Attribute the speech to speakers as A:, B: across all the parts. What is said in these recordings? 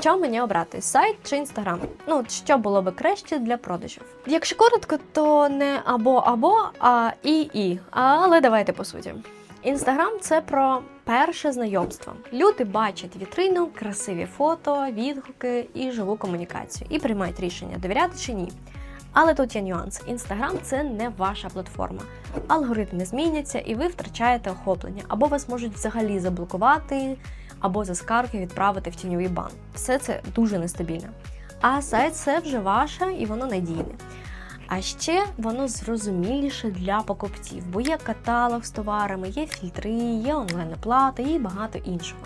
A: Що мені обрати? Сайт чи інстаграм? Ну, що було би краще для продажів? Якщо коротко, то не або або, а і і. Але давайте по суті. Інстаграм це про перше знайомство. Люди бачать вітрину, красиві фото, відгуки і живу комунікацію, і приймають рішення, довіряти чи ні. Але тут є нюанс: інстаграм це не ваша платформа. Алгоритми зміняться, і ви втрачаєте охоплення, або вас можуть взагалі заблокувати, або за скарги відправити в тіньовий бан. Все це дуже нестабільно. А сайт це вже ваше і воно надійне. А ще воно зрозуміліше для покупців, бо є каталог з товарами, є фільтри, є онлайн-оплата і багато іншого.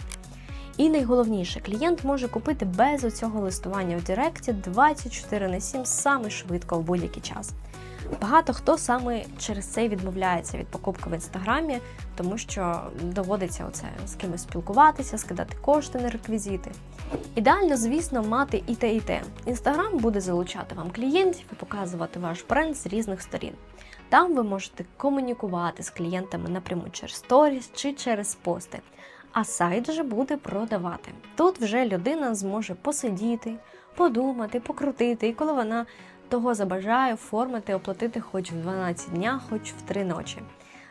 A: І найголовніше, клієнт може купити без оцього листування в Директі 24 на 7 саме швидко в будь-який час. Багато хто саме через це відмовляється від покупки в інстаграмі, тому що доводиться оце з кимось спілкуватися, скидати кошти на реквізити. Ідеально, звісно, мати і те, і те. Інстаграм буде залучати вам клієнтів і показувати ваш бренд з різних сторін. Там ви можете комунікувати з клієнтами напряму через сторіс чи через пости. А сайт вже буде продавати. Тут вже людина зможе посидіти, подумати, покрутити, і коли вона того забажає, оформити, оплатити хоч в 12 дня, хоч в 3 ночі.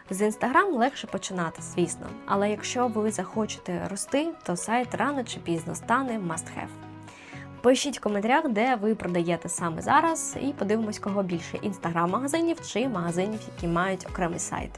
A: З інстаграм легше починати, звісно, але якщо ви захочете рости, то сайт рано чи пізно стане must have. Пишіть в коментарях, де ви продаєте саме зараз, і подивимось, кого більше інстаграм-магазинів чи магазинів, які мають окремий сайт.